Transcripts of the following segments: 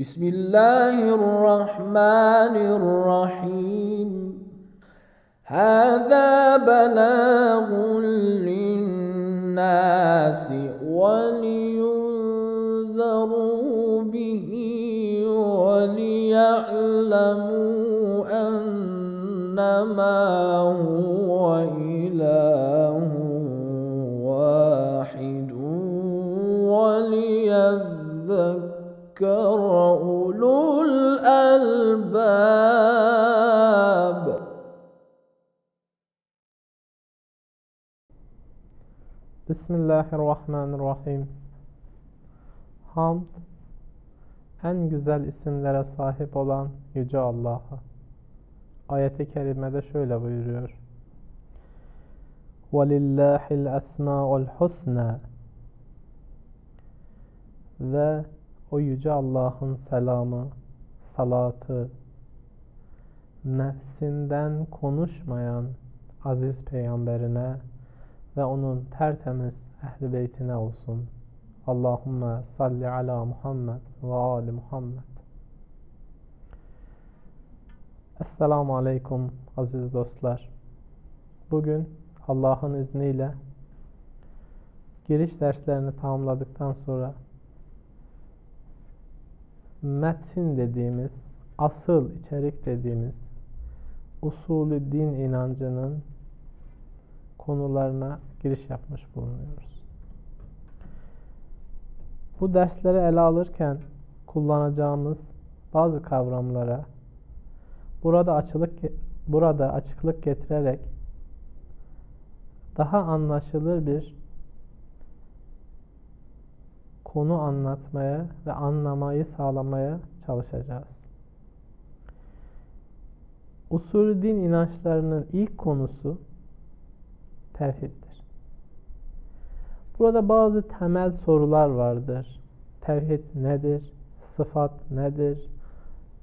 بسم الله الرحمن الرحيم. هذا بلاغ للناس ولينذروا به وليعلموا أنما هو إله وليذكر أولو الألباب Bismillahirrahmanirrahim. Hamd, en güzel isimlere sahip olan Yüce Allah'a. Ayet-i Kerime'de şöyle buyuruyor. وَلِلَّهِ الْأَسْمَاءُ الْحُسْنَى Ve o Yüce Allah'ın selamı, salatı, nefsinden konuşmayan aziz peygamberine ve onun tertemiz ehli beytine olsun. Allahümme salli ala Muhammed ve ali Muhammed. Esselamu Aleyküm aziz dostlar. Bugün Allah'ın izniyle giriş derslerini tamamladıktan sonra metin dediğimiz, asıl içerik dediğimiz usulü din inancının konularına giriş yapmış bulunuyoruz. Bu dersleri ele alırken kullanacağımız bazı kavramlara burada açılık burada açıklık getirerek daha anlaşılır bir konu anlatmaya ve anlamayı sağlamaya çalışacağız. Usulü din inançlarının ilk konusu tevhiddir. Burada bazı temel sorular vardır. Tevhid nedir? Sıfat nedir?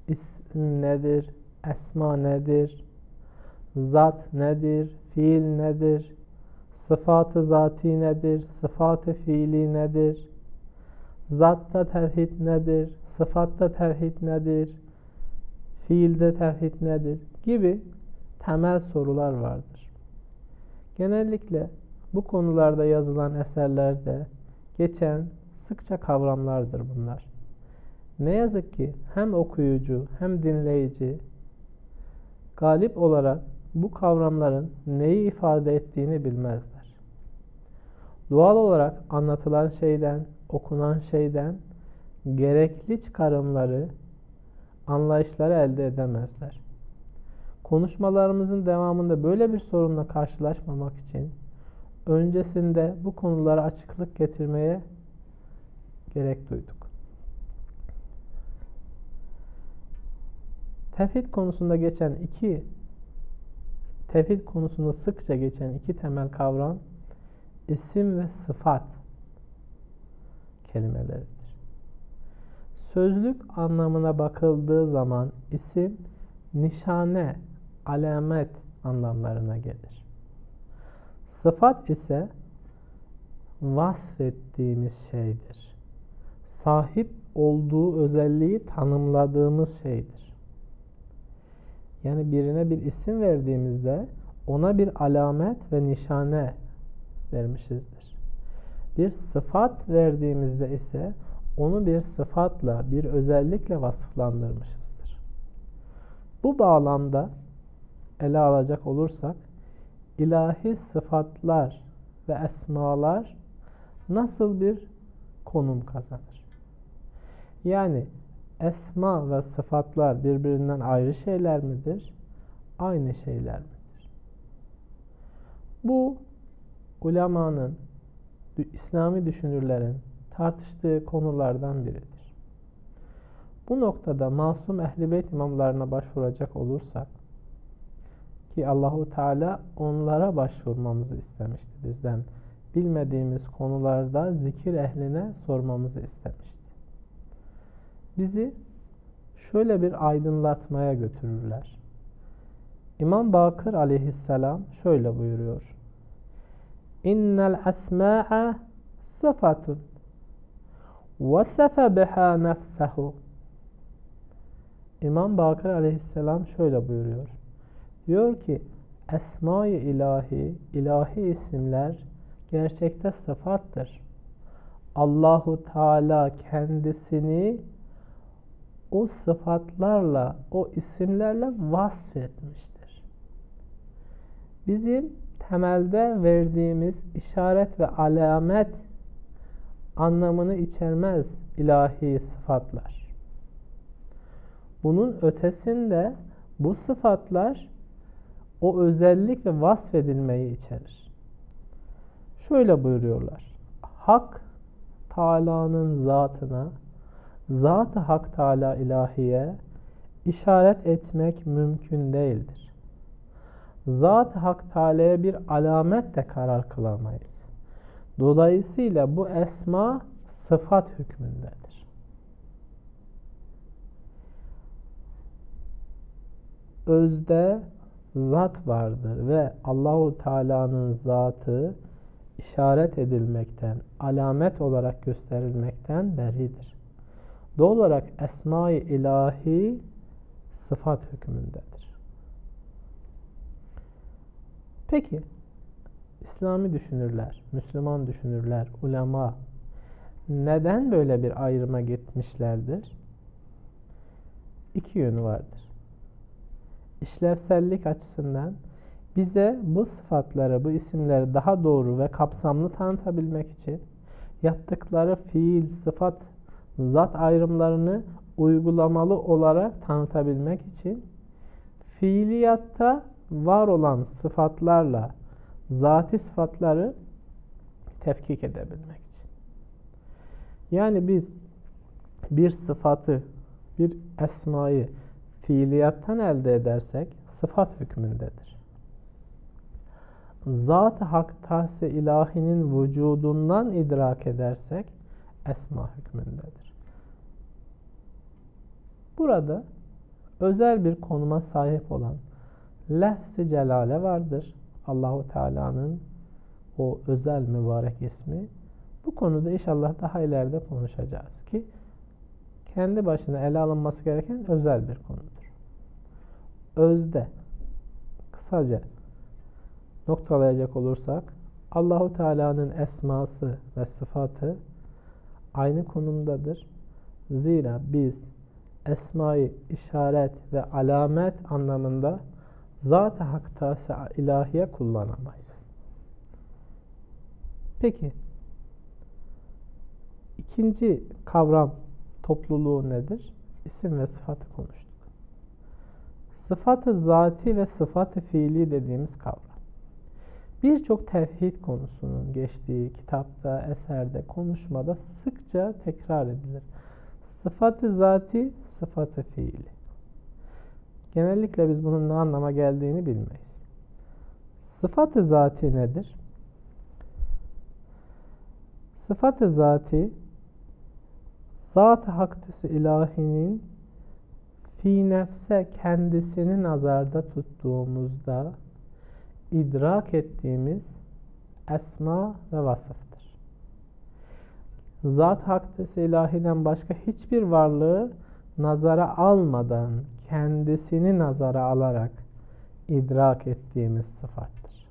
İsim nedir? Esma nedir? Zat nedir? Fiil nedir? Sıfatı zati nedir? Sıfatı fiili nedir? Zatta tevhid nedir? Sıfatta tevhid nedir? Fiilde tevhid nedir? Gibi temel sorular vardır. Genellikle bu konularda yazılan eserlerde geçen sıkça kavramlardır bunlar. Ne yazık ki hem okuyucu hem dinleyici galip olarak bu kavramların neyi ifade ettiğini bilmezler. Doğal olarak anlatılan şeyden, okunan şeyden gerekli çıkarımları, anlayışları elde edemezler. Konuşmalarımızın devamında böyle bir sorunla karşılaşmamak için öncesinde bu konulara açıklık getirmeye gerek duyduk. Tevhid konusunda geçen iki tevhid konusunda sıkça geçen iki temel kavram isim ve sıfat kelimeleridir. Sözlük anlamına bakıldığı zaman isim nişane, alamet anlamlarına gelir. Sıfat ise vasfettiğimiz şeydir. Sahip olduğu özelliği tanımladığımız şeydir. Yani birine bir isim verdiğimizde ona bir alamet ve nişane vermişizdir. Bir sıfat verdiğimizde ise onu bir sıfatla, bir özellikle vasıflandırmışızdır. Bu bağlamda ele alacak olursak ilahi sıfatlar ve esmalar nasıl bir konum kazanır? Yani esma ve sıfatlar birbirinden ayrı şeyler midir? Aynı şeyler midir? Bu ulemanın, İslami düşünürlerin tartıştığı konulardan biridir. Bu noktada masum ehli beyt imamlarına başvuracak olursak ki Allahu Teala onlara başvurmamızı istemişti bizden. Bilmediğimiz konularda zikir ehline sormamızı istemişti. Bizi şöyle bir aydınlatmaya götürürler. İmam Bakır aleyhisselam şöyle buyuruyor innel esma'a sıfatun vesefe biha nefsehu İmam Bakır aleyhisselam şöyle buyuruyor. Diyor ki Esma-i ilahi, ilahi isimler gerçekte sıfattır. Allahu Teala kendisini o sıfatlarla, o isimlerle vasfetmiştir. Bizim temelde verdiğimiz işaret ve alamet anlamını içermez ilahi sıfatlar. Bunun ötesinde bu sıfatlar o özellik ve vasfedilmeyi içerir. Şöyle buyuruyorlar. Hak Teala'nın zatına, Zat-ı Hak Teala ilahiye işaret etmek mümkün değildir. Zat-ı Hak Teala'ya bir alamet de karar kılamayız. Dolayısıyla bu esma sıfat hükmündedir. Özde zat vardır ve Allahu Teala'nın zatı işaret edilmekten, alamet olarak gösterilmekten beridir. Doğal olarak esma-i ilahi sıfat hükmündedir. Peki, İslami düşünürler, Müslüman düşünürler, ulema neden böyle bir ayrıma gitmişlerdir? İki yönü vardır. İşlevsellik açısından bize bu sıfatları, bu isimleri daha doğru ve kapsamlı tanıtabilmek için yaptıkları fiil, sıfat, zat ayrımlarını uygulamalı olarak tanıtabilmek için fiiliyatta var olan sıfatlarla zati sıfatları tefkik edebilmek için. Yani biz bir sıfatı, bir esmayı fiiliyattan elde edersek sıfat hükmündedir. Zat-ı hak tahsi ilahinin vücudundan idrak edersek esma hükmündedir. Burada özel bir konuma sahip olan lefz-i celale vardır. Allahu Teala'nın o özel mübarek ismi. Bu konuda inşallah daha ileride konuşacağız ki kendi başına ele alınması gereken özel bir konudur. Özde kısaca noktalayacak olursak Allahu Teala'nın esması ve sıfatı aynı konumdadır. Zira biz esmayı işaret ve alamet anlamında zat-ı haktası ilahiye kullanamayız. Peki ikinci kavram topluluğu nedir? İsim ve sıfatı konuştuk. Sıfatı zati ve sıfatı fiili dediğimiz kavram. Birçok tevhid konusunun geçtiği kitapta, eserde, konuşmada sıkça tekrar edilir. Sıfatı zati, sıfatı fiili. Genellikle biz bunun ne anlama geldiğini bilmeyiz. Sıfatı zati nedir? Sıfatı zati zat-ı haktisi ilahinin fi nefse kendisini nazarda tuttuğumuzda idrak ettiğimiz esma ve vasıftır. Zat haktisi ilahiden başka hiçbir varlığı nazara almadan kendisini nazara alarak idrak ettiğimiz sıfattır.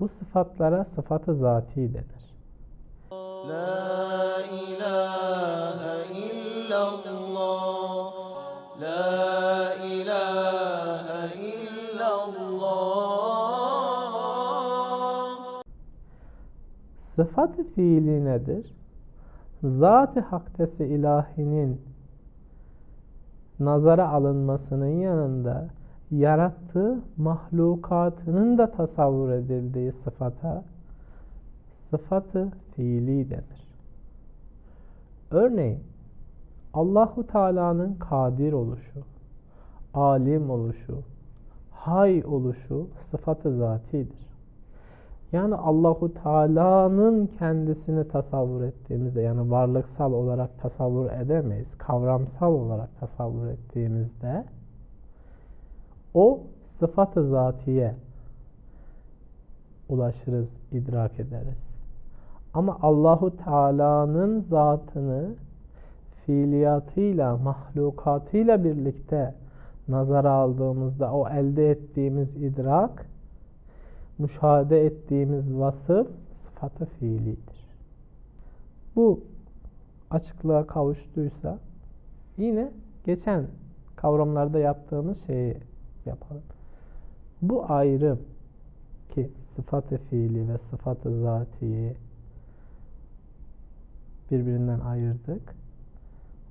Bu sıfatlara sıfatı zati denir. La ilahe illallah La ilahe illallah Sıfat-ı fiili nedir? Zat-ı haktesi ilahinin nazara alınmasının yanında yarattığı mahlukatının da tasavvur edildiği sıfata sıfatı fiili denir. Örneğin Allahu Teala'nın kadir oluşu, alim oluşu, hay oluşu sıfatı zatidir. Yani Allahu Teala'nın kendisini tasavvur ettiğimizde yani varlıksal olarak tasavvur edemeyiz. Kavramsal olarak tasavvur ettiğimizde o sıfatı zatiye ulaşırız, idrak ederiz. Ama Allahu Teala'nın zatını fiiliyatıyla, mahlukatıyla birlikte nazara aldığımızda o elde ettiğimiz idrak, müşahede ettiğimiz vasıf sıfatı fiilidir. Bu açıklığa kavuştuysa yine geçen kavramlarda yaptığımız şeyi yapalım. Bu ayrım ki sıfatı fiili ve sıfatı zatiyi birbirinden ayırdık.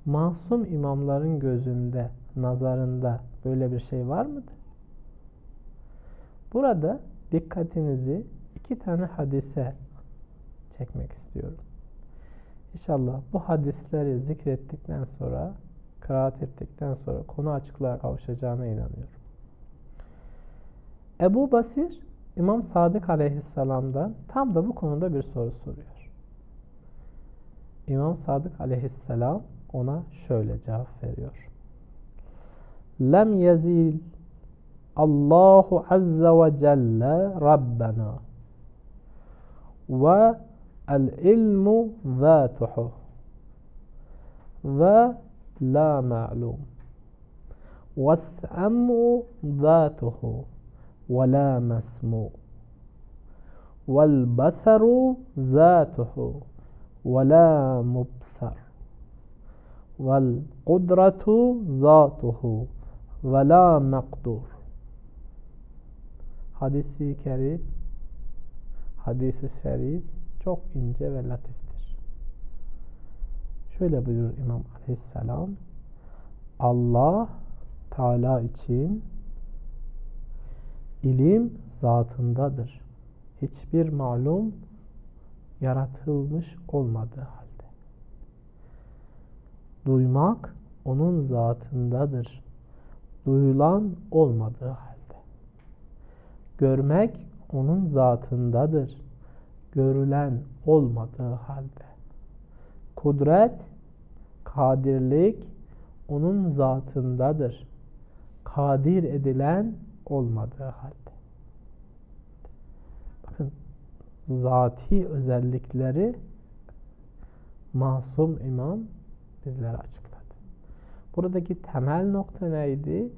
Masum imamların gözünde, nazarında böyle bir şey var mıdır? Burada dikkatinizi iki tane hadise çekmek istiyorum. İnşallah bu hadisleri zikrettikten sonra, kıraat ettikten sonra konu açıklığa kavuşacağına inanıyorum. Ebu Basir, İmam Sadık Aleyhisselam'dan tam da bu konuda bir soru soruyor. İmam Sadık Aleyhisselam ona şöyle cevap veriyor. Lem yezil Allahu azze ve celle Rabbena ve el ilmu zatuhu ve la ma'lum ve sam'u zatuhu ve la mesmu vel basaru zatuhu ve la mubsar vel kudretu zatuhu ve la maqdur hadisi kerim hadisi şerif çok ince ve latiftir. Şöyle buyurur İmam Aleyhisselam Allah Teala için ilim zatındadır. Hiçbir malum yaratılmış olmadığı halde. Duymak onun zatındadır. Duyulan olmadığı halde. Görmek onun zatındadır. Görülen olmadığı halde. Kudret, kadirlik onun zatındadır. Kadir edilen olmadığı halde. Bakın zati özellikleri masum imam bizlere açıkladı. Buradaki temel nokta neydi?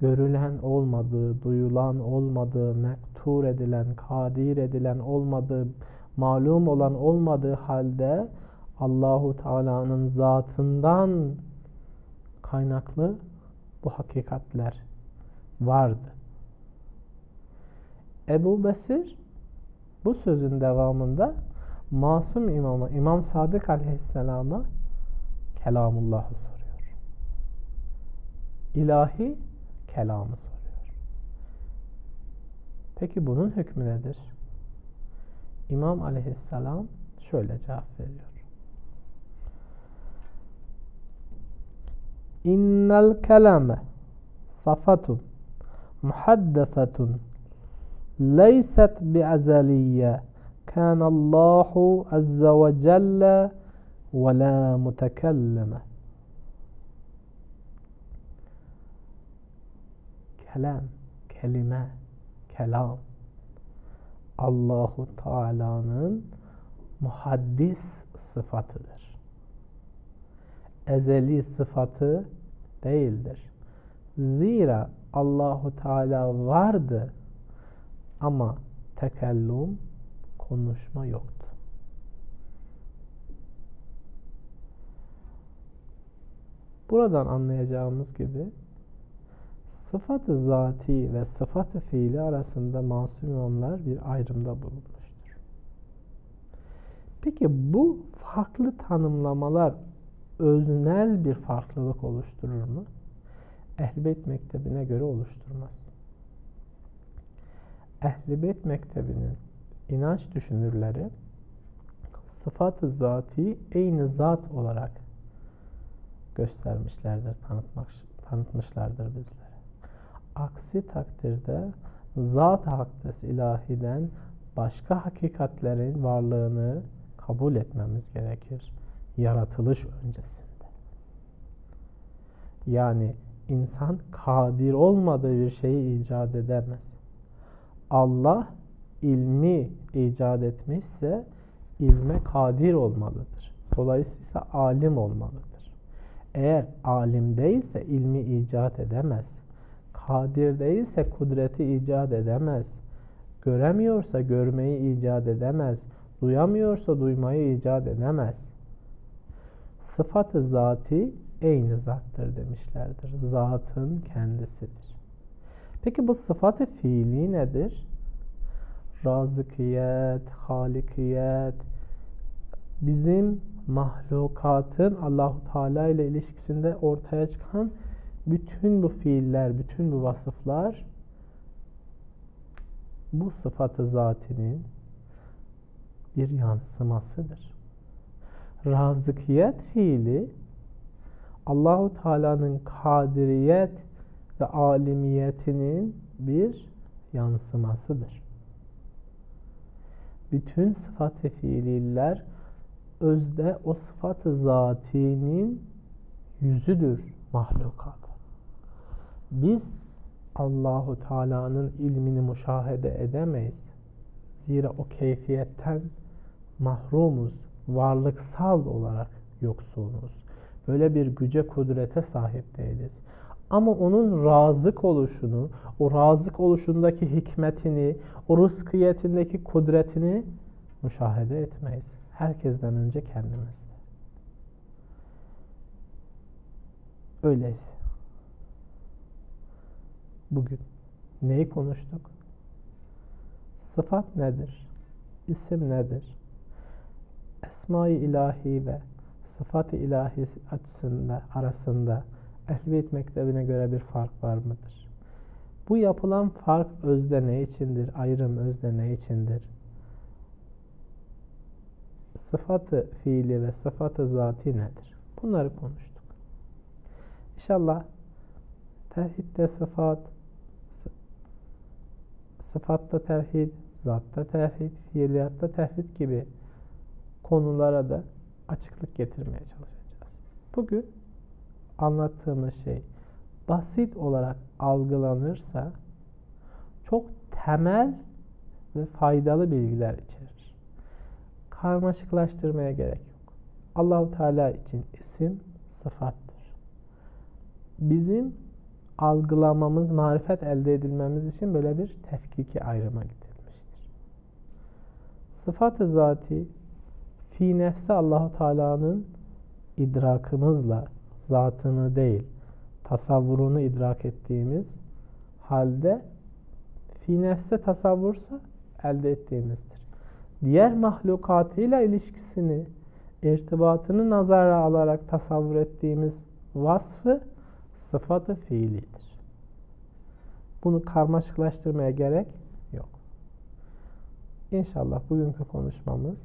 Görülen olmadığı, duyulan olmadığı, mektur edilen, kadir edilen olmadığı, malum olan olmadığı halde Allahu Teala'nın zatından kaynaklı bu hakikatler vardı. Ebu Besir bu sözün devamında masum imama, İmam Sadık Aleyhisselam'a kelamullah'ı soruyor. İlahi kelamı soruyor. Peki bunun hükmü nedir? İmam aleyhisselam şöyle cevap veriyor. İnnel kelame safatun muhaddesatun leyset bi'ezeliye kânallâhu azze ve celle ve la mutekelleme kelam, kelime, kelam Allahu Teala'nın muhaddis sıfatıdır. Ezeli sıfatı değildir. Zira Allahu Teala vardı ama tekellüm konuşma yoktu. Buradan anlayacağımız gibi sıfatı zati ve sıfatı fiili arasında masum imamlar bir ayrımda bulunmuştur. Peki bu farklı tanımlamalar öznel bir farklılık oluşturur mu? Ehl-i Mektebi'ne göre oluşturmaz. Ehl-i Beyt Mektebi'nin inanç düşünürleri sıfat-ı zati aynı zat olarak göstermişlerdir, tanıtmak, tanıtmışlardır bizlere. Aksi takdirde zat hakdes ilahiden başka hakikatlerin varlığını kabul etmemiz gerekir. Yaratılış öncesinde. Yani insan kadir olmadığı bir şeyi icat edemez. Allah ilmi icat etmişse ilme kadir olmalıdır. Dolayısıyla alim olmalıdır. Eğer alim değilse ilmi icat edemez. Kadir değilse kudreti icat edemez. Göremiyorsa görmeyi icat edemez. Duyamıyorsa duymayı icat edemez. Sıfatı zati aynı zattır demişlerdir. Zatın kendisidir. Peki bu sıfatı fiili nedir? Razıkiyet, halikiyet, bizim mahlukatın Allahu Teala ile ilişkisinde ortaya çıkan bütün bu fiiller, bütün bu vasıflar bu sıfatı zatinin bir yansımasıdır. Razıkiyet fiili Allahu Teala'nın kadiriyet ve alimiyetinin bir yansımasıdır. Bütün sıfat-ı fiililer özde o sıfat-ı zatinin yüzüdür mahlukat. Biz Allahu Teala'nın ilmini müşahede edemeyiz. Zira o keyfiyetten mahrumuz, varlıksal olarak yoksunuz. Böyle bir güce, kudrete sahip değiliz. Ama onun razık oluşunu, o razık oluşundaki hikmetini, o rızkiyetindeki kudretini müşahede etmeyiz. Herkesten önce kendimizde. Öyleyse. Bugün neyi konuştuk? Sıfat nedir? İsim nedir? Esma-i ilahi ve sıfat-ı ilahi açısında, arasında Ehl-i Beyt Mektebi'ne göre bir fark var mıdır? Bu yapılan fark özde ne içindir? Ayrım özde ne içindir? Sıfatı fiili ve sıfatı zati nedir? Bunları konuştuk. İnşallah tevhidde sıfat, sıfatta tevhid, zatta tevhid, fiiliyatta tevhid gibi konulara da açıklık getirmeye çalışacağız. Bugün anlattığımız şey basit olarak algılanırsa çok temel ve faydalı bilgiler içerir. Karmaşıklaştırmaya gerek yok. Allahu Teala için isim sıfattır. Bizim algılamamız, marifet elde edilmemiz için böyle bir tefkiki ayrıma gidilmiştir. Sıfat-ı zati fi nefsi Allahu Teala'nın idrakımızla zatını değil, tasavvurunu idrak ettiğimiz halde fi nefse tasavvursa elde ettiğimizdir. Diğer mahlukatıyla ilişkisini, irtibatını nazara alarak tasavvur ettiğimiz vasfı sıfatı fiilidir. Bunu karmaşıklaştırmaya gerek yok. İnşallah bugünkü konuşmamız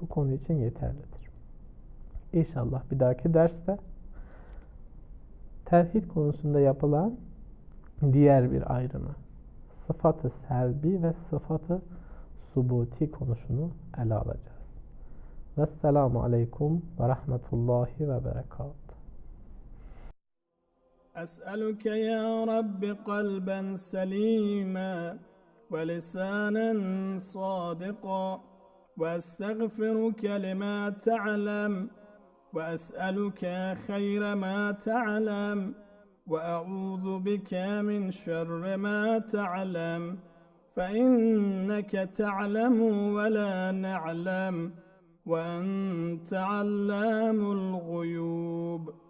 bu konu için yeterlidir. İnşallah bir dahaki derste tevhid konusunda yapılan diğer bir ayrımı sıfatı selbi ve sıfatı subuti konusunu ele alacağız. Vesselamu aleykum ve rahmetullahi ve berekat. أسألك يا رب قلبا سليما ولسانا صادقا وأستغفرك لما تعلم وأسألك خير ما تعلم وأعوذ بك من شر ما تعلم فإنك تعلم ولا نعلم وأنت علام الغيوب